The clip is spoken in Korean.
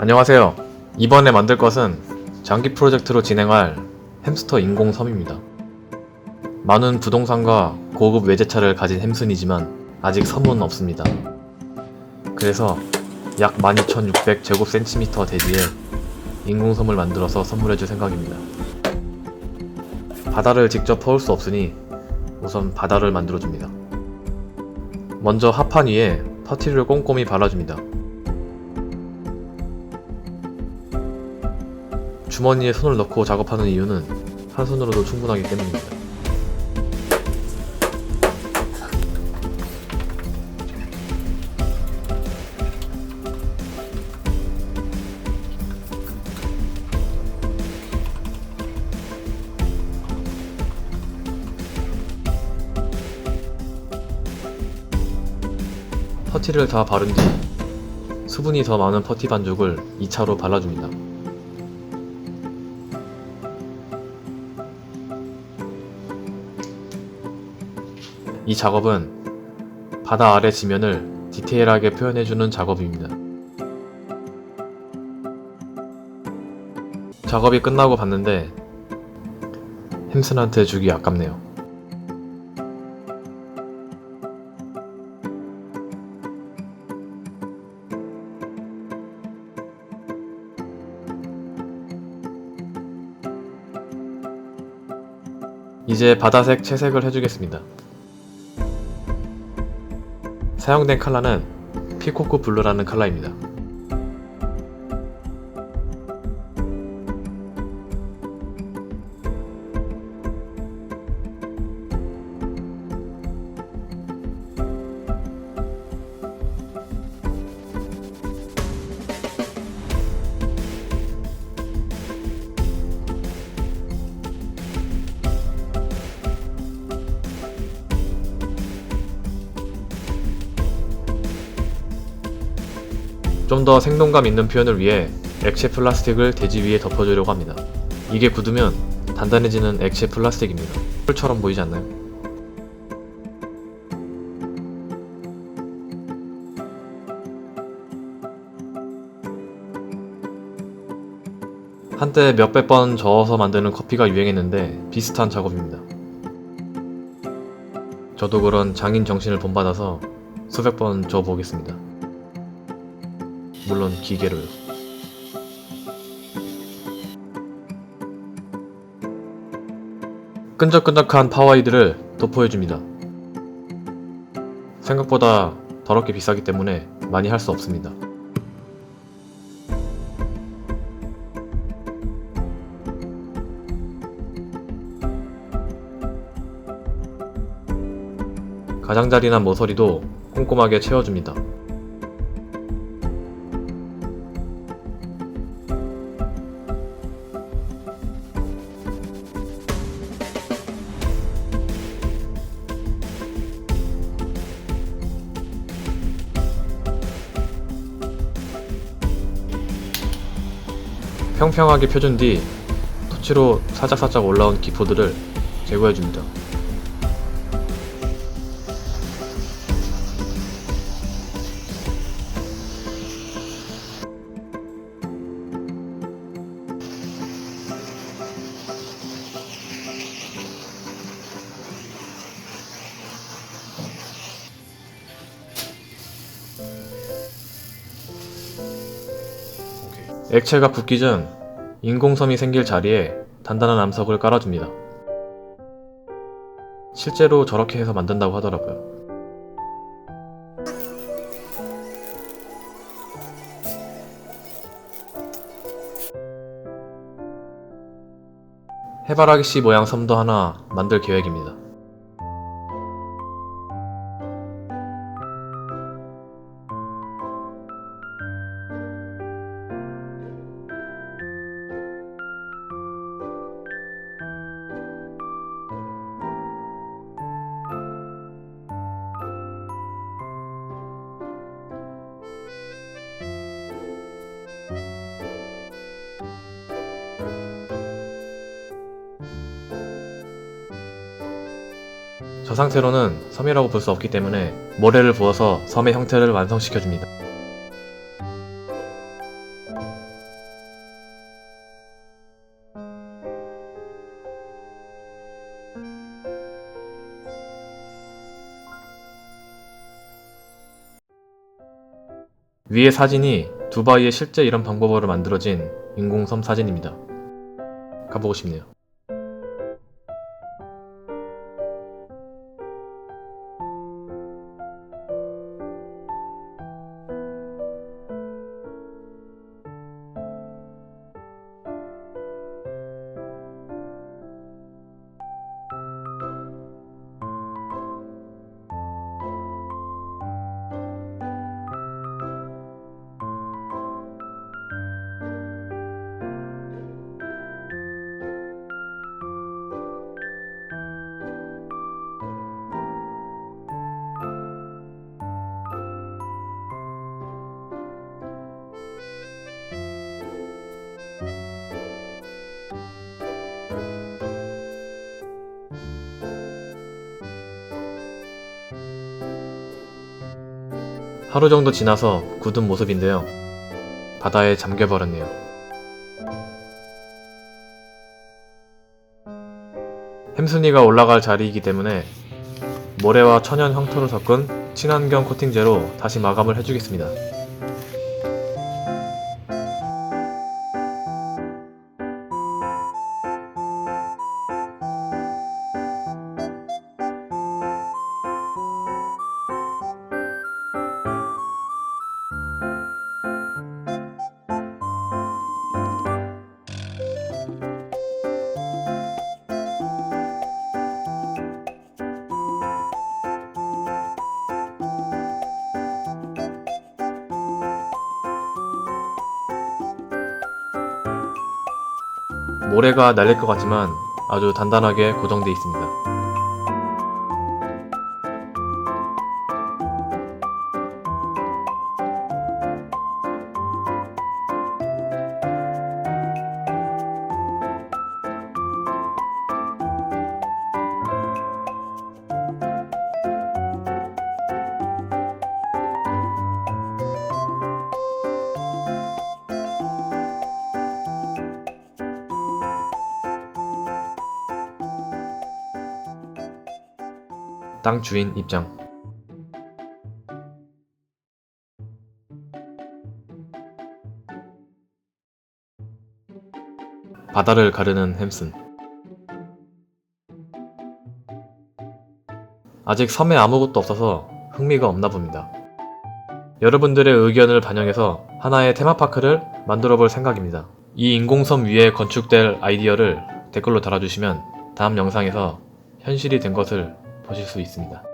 안녕하세요. 이번에 만들 것은 장기 프로젝트로 진행할 햄스터 인공섬입니다. 많은 부동산과 고급 외제차를 가진 햄슨이지만 아직 섬은 없습니다. 그래서 약 12,600 제곱센티미터 대지에 인공섬을 만들어서 선물해줄 생각입니다. 바다를 직접 퍼올 수 없으니 우선 바다를 만들어줍니다. 먼저 합판 위에 퍼티를 꼼꼼히 발라줍니다. 주머니에 손을 넣고 작업하는 이유는 한 손으로도 충분하기 때문입니다. 퍼티를 다 바른 뒤 수분이 더 많은 퍼티 반죽을 2차로 발라줍니다. 이 작업은 바다 아래 지면을 디테일하게 표현해주는 작업입니다. 작업이 끝나고 봤는데 햄슨한테 주기 아깝네요. 이제 바다색 채색을 해주겠습니다. 사용된 컬러는 피코크 블루라는 컬러입니다. 좀 더 생동감 있는 표현을 위해 액체 플라스틱을 대지 위에 덮어주려고 합니다. 이게 굳으면 단단해지는 액체 플라스틱입니다. 풀처럼 보이지 않나요? 한때 몇백 번 저어서 만드는 커피가 유행했는데 비슷한 작업입니다. 저도 그런 장인 정신을 본받아서 수백 번 저어보겠습니다. 물론 기계로요. 끈적끈적한 파워이드를 도포해줍니다. 생각보다 더럽게 비싸기 때문에 많이 할 수 없습니다. 가장자리나 모서리도 꼼꼼하게 채워줍니다. 평평하게 펴준 뒤 토치로 살짝살짝 올라온 기포들을 제거해줍니다. 액체가 붓기 전 인공섬이 생길 자리에 단단한 암석을 깔아줍니다. 실제로 저렇게 해서 만든다고 하더라고요. 해바라기 씨 모양 섬도 하나 만들 계획입니다. 저 상태로는 섬이라고 볼 수 없기 때문에 모래를 부어서 섬의 형태를 완성시켜줍니다. 위의 사진이 두바이의 실제 이런 방법으로 만들어진 인공섬 사진입니다. 가보고 싶네요. 하루 정도 지나서 굳은 모습인데요. 바다에 잠겨버렸네요. 햄순이가 올라갈 자리이기 때문에 모래와 천연 황토를 섞은 친환경 코팅제로 다시 마감을 해주겠습니다. 모래가 날릴 것 같지만 아주 단단하게 고정되어 있습니다. 땅 주인 입장. 바다를 가르는 햄슨. 아직 섬에 아무것도 없어서 흥미가 없나 봅니다. 여러분들의 의견을 반영해서 하나의 테마파크를 만들어 볼 생각입니다. 이 인공섬 위에 건축될 아이디어를 댓글로 달아주시면 다음 영상에서 현실이 된 것을 보실 수 있습니다.